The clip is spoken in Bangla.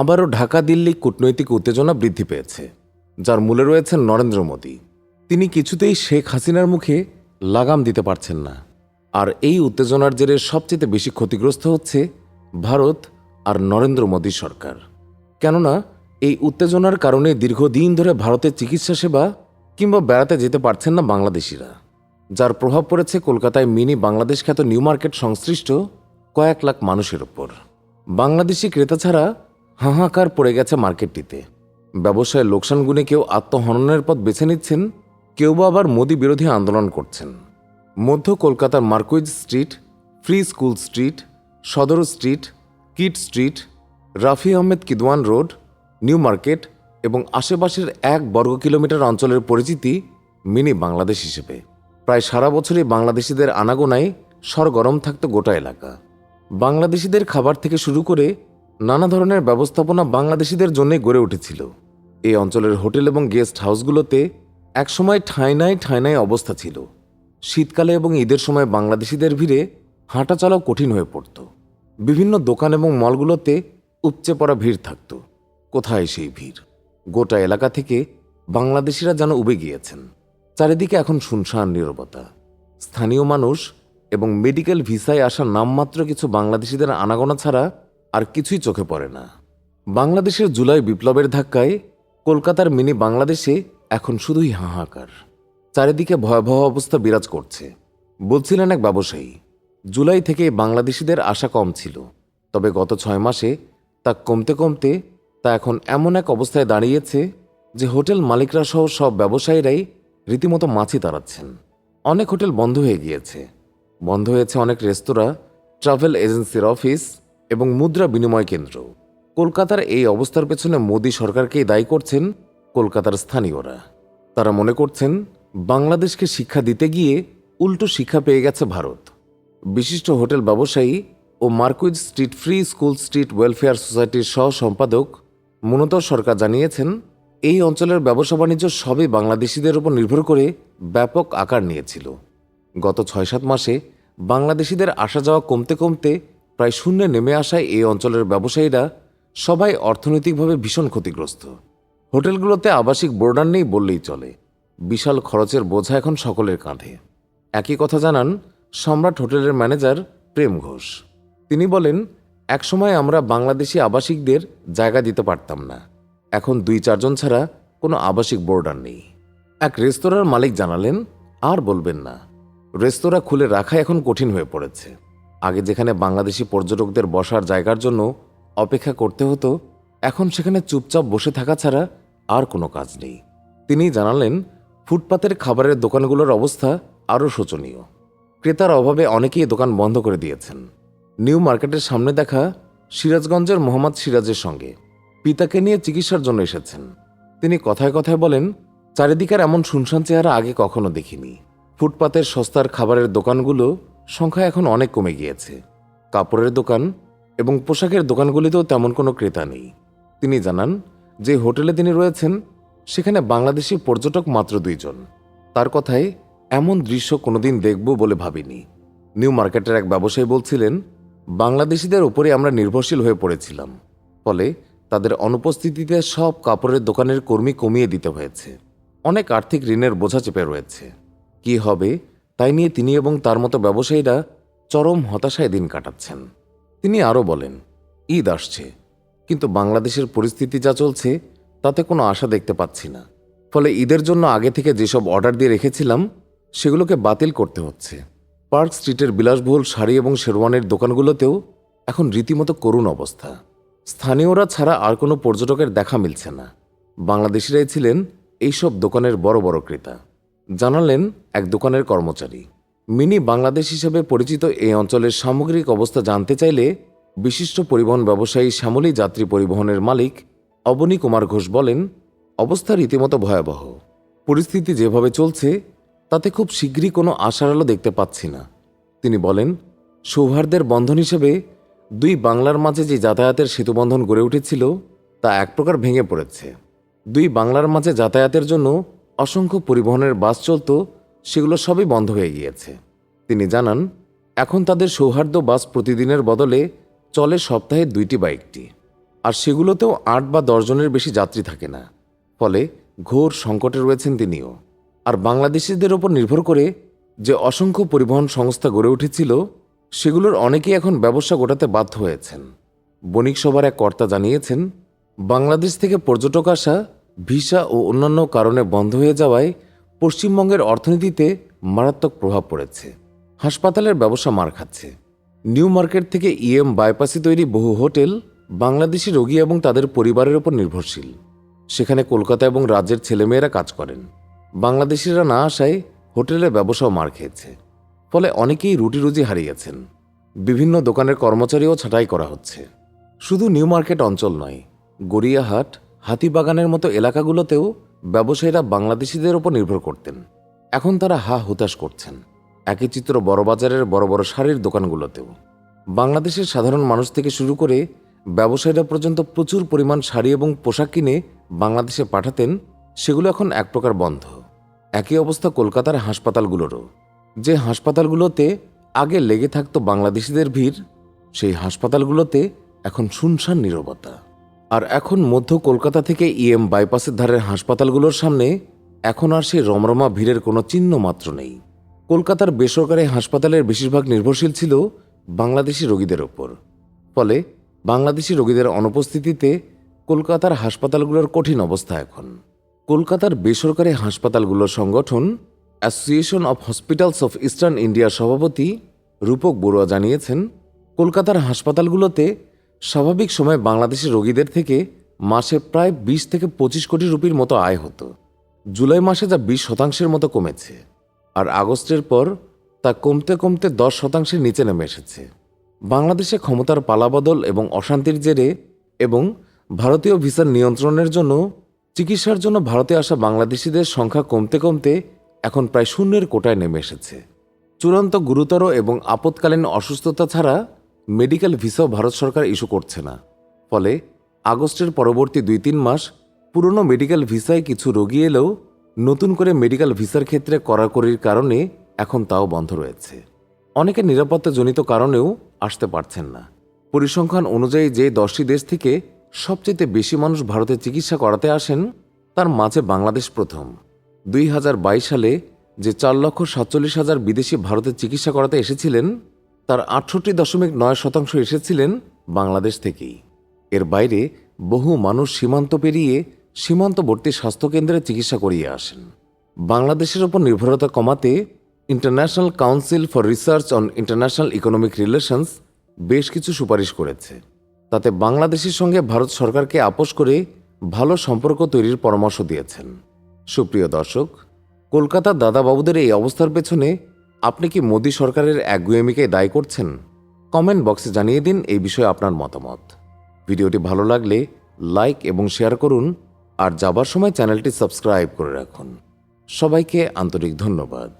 আবারও ঢাকা, দিল্লি কূটনৈতিক উত্তেজনা বৃদ্ধি পেয়েছে, যার মূলে রয়েছেন নরেন্দ্র মোদী। তিনি কিছুতেই শেখ হাসিনার মুখে লাগাম দিতে পারছেন না। আর এই উত্তেজনার জেরে সবচেয়ে বেশি ক্ষতিগ্রস্ত হচ্ছে ভারত আর নরেন্দ্র মোদী সরকার। কেননা, এই উত্তেজনার কারণে দীর্ঘদিন ধরে ভারতের চিকিৎসা সেবা কিংবা বেড়াতে যেতে পারছেন না বাংলাদেশিরা, যার প্রভাব পড়েছে কলকাতায় মিনি বাংলাদেশ খ্যাত নিউ মার্কেট সংশ্লিষ্ট কয়েক লাখ মানুষের ওপর বাংলাদেশি ক্রেতা ছাড়া হাহাকার পড়ে গেছে মার্কেটটিতে। ব্যবসায় লোকসান গুণে কেউ আত্মহননের পথ বেছে নিচ্ছেন, কেউ বা আবার মোদী বিরোধী আন্দোলন করছেন। মধ্য কলকাতার Marquis street, free school street, Sadar street Kyd street, Rafi Ahmed Kidwai road, new market এবং আশেপাশের এক বর্গ কিলোমিটার অঞ্চলের পরিচিতি মিনি বাংলাদেশ হিসেবে। প্রায় সারা বছরই বাংলাদেশিদের আনাগোনায় সরগরম থাকত গোটা এলাকা। বাংলাদেশিদের খাবার থেকে শুরু করে নানা ধরনের ব্যবস্থাপনা বাংলাদেশিদের জন্য গড়ে উঠেছিল। এই অঞ্চলের হোটেল এবং গেস্ট হাউসগুলোতে একসময় ঠাঁইনায় ঠাঁইনায় অবস্থা ছিল। শীতকালে এবং ঈদের সময় বাংলাদেশিদের ভিড়ে হাঁটা চলাও কঠিন হয়ে পড়ত। বিভিন্ন দোকান এবং মলগুলোতে উপচে পড়া ভিড় থাকত। কোথায় সেই ভিড়? গোটা এলাকা থেকে বাংলাদেশিরা যেন উবে গিয়েছেন। চারিদিকে এখন শুনশান নিরবতা। স্থানীয় মানুষ এবং মেডিকেল ভিসায় আসা নামমাত্র কিছু বাংলাদেশিদের আনাগোনা ছাড়া আর কিছুই চোখে পড়ে না। বাংলাদেশের জুলাই বিপ্লবের ধাক্কায় কলকাতার মিনি বাংলাদেশে এখন শুধুই হাহাকার। চারিদিকে ভয়াবহ অবস্থা বিরাজ করছে। বলছিলেন এক ব্যবসায়ী, জুলাই থেকে বাংলাদেশিদের আশা কম ছিল, তবে গত ছয় মাসে তা কমতে কমতে তা এখন এমন এক অবস্থায় দাঁড়িয়েছে যে হোটেল মালিকরা সহ সব ব্যবসায়ীরাই রীতিমতো মাছি তাড়াচ্ছেন। অনেক হোটেল বন্ধ হয়ে গিয়েছে। বন্ধ হয়েছে অনেক রেস্তোরাঁ, ট্রাভেল এজেন্সির অফিস এবং মুদ্রা বিনিময় কেন্দ্র। কলকাতার এই অবস্থার পেছনে মোদী সরকারকেই দায়ী করছেন কলকাতার স্থানীয়রা। তারা মনে করছেন, বাংলাদেশকে শিক্ষা দিতে গিয়ে উল্টো শিক্ষা পেয়ে গেছে ভারত। বিশিষ্ট হোটেল ব্যবসায়ী ও Marquis street free school street welfare সোসাইটির সহ সম্পাদক মূলত সরকার জানিয়েছেন, এই অঞ্চলের ব্যবসা বাণিজ্য সবই বাংলাদেশিদের উপর নির্ভর করে ব্যাপক আকার নিয়েছিল। গত ছয় সাত মাসে বাংলাদেশিদের আসা যাওয়া কমতে কমতে প্রায় শূন্যে নেমে আসায় এই অঞ্চলের ব্যবসায়ীরা সবাই অর্থনৈতিকভাবে ভীষণ ক্ষতিগ্রস্ত। হোটেলগুলোতে আবাসিক বোর্ডার নেই বললেই চলে। বিশাল খরচের বোঝা এখন সকলের কাঁধে। একই কথা জানান সম্রাট হোটেলের ম্যানেজার প্রেম ঘোষ। তিনি বলেন, একসময় আমরা বাংলাদেশি আবাসিকদের জায়গা দিতে পারতাম না। এখন দুই চারজন ছাড়া কোনো আবাসিক বোর্ডার নেই। এক রেস্তোরাঁর মালিক জানালেন, আর বলবেন না। রেস্তোরাঁ খুলে রাখা এখন কঠিন হয়ে পড়েছে। আগে যেখানে বাংলাদেশি পর্যটকদের বসার জায়গার জন্য অপেক্ষা করতে হতো, এখন সেখানে চুপচাপ বসে থাকা ছাড়া আর কোনো কাজ নেই। তিনি জানালেন, ফুটপাতের খাবারের দোকানগুলোর অবস্থা আরও শোচনীয়। ক্রেতার অভাবে অনেকেই দোকান বন্ধ করে দিয়েছেন। নিউ মার্কেটের সামনে দেখা সিরাজগঞ্জের মোহাম্মদ সিরাজের সঙ্গে। পিতাকে নিয়ে চিকিৎসার জন্য এসেছেন। তিনি কথায় কথায় বলেন, চারিদিকের এমন শুনশান চেহারা আগে কখনো দেখিনি। ফুটপাতের সস্তার খাবারের দোকানগুলো সংখ্যা এখন অনেক কমে গিয়েছে। কাপড়ের দোকান এবং পোশাকের দোকানগুলিতেও তেমন কোনো ক্রেতা নেই। তিনি জানান যে হোটেলে তিনি রয়েছেন, সেখানে বাংলাদেশি পর্যটক মাত্র দুইজন। তার কথায়, এমন দৃশ্য কোনোদিন দেখব বলে ভাবিনি। নিউ মার্কেটের এক ব্যবসায়ী বলছিলেন, বাংলাদেশিদের উপরে আমরা নির্ভরশীল হয়ে পড়েছিলাম, ফলে তাদের অনুপস্থিতিতে সব কাপড়ের দোকানের কর্মী কমিয়ে দিতে হয়েছে। অনেক আর্থিক ঋণের বোঝা চেপে রয়েছে। কি হবে তাই নিয়ে তিনি এবং তার মতো ব্যবসায়ীরা চরম হতাশায় দিন কাটাচ্ছেন। তিনি আরও বলেন, ঈদ আসছে, কিন্তু বাংলাদেশের পরিস্থিতি যা চলছে, তাতে কোনো আশা দেখতে পাচ্ছি না। ফলে ঈদের জন্য আগে থেকে যেসব অর্ডার দিয়ে রেখেছিলাম, সেগুলোকে বাতিল করতে হচ্ছে। পার্ক স্ট্রিটের বিলাসবহুল শাড়ি এবং শেরওয়ানের দোকানগুলোতেও এখন রীতিমতো করুণ অবস্থা। স্থানীয়রা ছাড়া আর কোনো পর্যটকের দেখা মিলছে না। বাংলাদেশিরাই ছিলেন এইসব দোকানের বড় বড় ক্রেতা। জানালেন এক দোকানের কর্মচারী। মিনি বাংলাদেশ হিসেবে পরিচিত এই অঞ্চলের সামগ্রিক অবস্থা জানতে চাইলে বিশিষ্ট পরিবহন ব্যবসায়ী শ্যামলী যাত্রী পরিবহনের মালিক অবনী কুমার ঘোষ বলেন, অবস্থা রীতিমতো ভয়াবহ। পরিস্থিতি যেভাবে চলছে, তাতে খুব শীঘ্রই কোনো আশার আলো দেখতে পাচ্ছি না। তিনি বলেন সৌহার্দ্যের বন্ধন হিসেবে দুই বাংলার মাঝে যে যাতায়াতের সেতুবন্ধন গড়ে উঠেছিল, তা এক প্রকার ভেঙে পড়েছে। দুই বাংলার মাঝে যাতায়াতের জন্য অসংখ্য পরিবহনের বাস চলত, সেগুলো সবই বন্ধ হয়ে গিয়েছে। তিনি জানান, এখন তাদের সৌহার্দ্য বাস প্রতিদিনের বদলে চলে সপ্তাহে দুইটি বা একটি। আর সেগুলোতেও আট বা দশজনের বেশি যাত্রী থাকে না। ফলে ঘোর সংকটে রয়েছেন তিনিও। আর বাংলাদেশিদের ওপর নির্ভর করে যে অসংখ্য পরিবহন সংস্থা গড়ে উঠেছিল, সেগুলোর অনেকেই এখন ব্যবসা গোটাতে বাধ্য হয়েছেন। বণিক সভার এক কর্তা জানিয়েছেন, বাংলাদেশ থেকে পর্যটক আসা ভিসা ও অন্যান্য কারণে বন্ধ হয়ে যাওয়ায় পশ্চিমবঙ্গের অর্থনীতিতে মারাত্মক প্রভাব পড়েছে। হাসপাতালের ব্যবসা মার খাচ্ছে। নিউ মার্কেট থেকে ইএম বাইপাসে তৈরি বহু হোটেল বাংলাদেশি রোগী এবং তাদের পরিবারের উপর নির্ভরশীল। সেখানে কলকাতা এবং রাজ্যের ছেলেমেয়েরা কাজ করেন। বাংলাদেশিরা না আসায় হোটেলের ব্যবসাও মার খেয়েছে। ফলে অনেকেই রুটি রুজি হারিয়েছেন। বিভিন্ন দোকানের কর্মচারীও ছাঁটাই করা হচ্ছে। শুধু নিউ মার্কেট অঞ্চল নয়, গড়িয়াহাট হাতিবাগানের মতো এলাকাগুলোতেও ব্যবসায়ীরা বাংলাদেশিদের ওপর নির্ভর করতেন। এখন তারা হা হুতাশ করছেন। একই চিত্র বড়বাজারের বড় বড় শাড়ির দোকানগুলোতেও। বাংলাদেশের সাধারণ মানুষ থেকে শুরু করে ব্যবসায়ীরা পর্যন্ত প্রচুর পরিমাণ শাড়ি এবং পোশাক কিনে বাংলাদেশে পাঠাতেন, সেগুলো এখন এক প্রকার বন্ধ। একই অবস্থা কলকাতার হাসপাতালগুলোরও। যে হাসপাতালগুলোতে আগে লেগে থাকতো বাংলাদেশিদের ভিড়, সেই হাসপাতালগুলোতে এখন শুনশান নীরবতা। আর এখন মধ্য কলকাতা থেকে ইএম বাইপাসের ধারের হাসপাতালগুলোর সামনে এখন আর সেই রমরমা ভিড়ের কোনো চিহ্ন মাত্র নেই। কলকাতার বেসরকারি হাসপাতালের বেশিরভাগ নির্ভরশীল ছিল বাংলাদেশি রোগীদের ওপর। ফলে বাংলাদেশি রোগীদের অনুপস্থিতিতে কলকাতার হাসপাতালগুলোর কঠিন অবস্থা এখন। কলকাতার বেসরকারি হাসপাতালগুলোর সংগঠন association of hospitals of eastern ইন্ডিয়ার সভাপতি রূপক বড়ুয়া জানিয়েছেন, কলকাতার হাসপাতালগুলোতে স্বাভাবিক সময় বাংলাদেশি রোগীদের থেকে মাসে প্রায় বিশ থেকে পঁচিশ কোটি রুপির মতো আয় হতো। জুলাই মাসে যা বিশ শতাংশের মতো কমেছে, আর আগস্টের পর তা কমতে কমতে দশ শতাংশের নিচে নেমে এসেছে। বাংলাদেশে ক্ষমতার পালাবদল এবং অশান্তির জেরে এবং ভারতীয় ভিসার নিয়ন্ত্রণের জন্য চিকিৎসার জন্য ভারতে আসা বাংলাদেশিদের সংখ্যা কমতে কমতে এখন প্রায় শূন্যের কোটায় নেমে এসেছে। চূড়ান্ত গুরুতর এবং আপৎকালীন অসুস্থতা ছাড়া মেডিকেল ভিসাও ভারত সরকার ইস্যু করছে না। ফলে আগস্টের পরবর্তী দুই তিন মাস পুরনো মেডিকেল ভিসায় কিছু রোগী এলেও নতুন করে মেডিকেল ভিসার ক্ষেত্রে কড়াকড়ির কারণে এখন তাও বন্ধ রয়েছে। অনেকে নিরাপত্তাজনিত কারণেও আসতে পারছেন না। পরিসংখ্যান অনুযায়ী যে দশটি দেশ থেকে সবচেয়ে বেশি মানুষ ভারতে চিকিৎসা করাতে আসেন, তার মাঝে বাংলাদেশ প্রথম। দুই হাজার বাইশ সালে যে চার লক্ষ সাতচল্লিশ হাজার বিদেশি ভারতে চিকিৎসা করাতে এসেছিলেন তার আটষট্টি দশমিক নয় শতাংশ এসেছিলেন বাংলাদেশ থেকেই। এর বাইরে বহু মানুষ সীমান্ত পেরিয়ে সীমান্তবর্তী স্বাস্থ্যকেন্দ্রে চিকিৎসা করিয়ে আসেন। বাংলাদেশের ওপর নির্ভরতা কমাতে international council for research on international economic relations বেশ কিছু সুপারিশ করেছে। তাতে বাংলাদেশের সঙ্গে ভারত সরকারকে আপোষ করে ভালো সম্পর্ক তৈরির পরামর্শ দিয়েছেন। সুপ্রিয় দর্শক, কলকাতার দাদাবাবুদের এই অবস্থার পেছনে আপনি কি মোদী সরকারের একগুয়েমিকে দায়ী করছেন? কমেন্ট বক্সে জানিয়ে দিন এই বিষয়ে আপনার মতামত। ভিডিওটি ভালো লাগলে লাইক এবং শেয়ার করুন আর যাবার সময় চ্যানেলটি সাবস্ক্রাইব করে রাখুন। সবাইকে আন্তরিক ধন্যবাদ।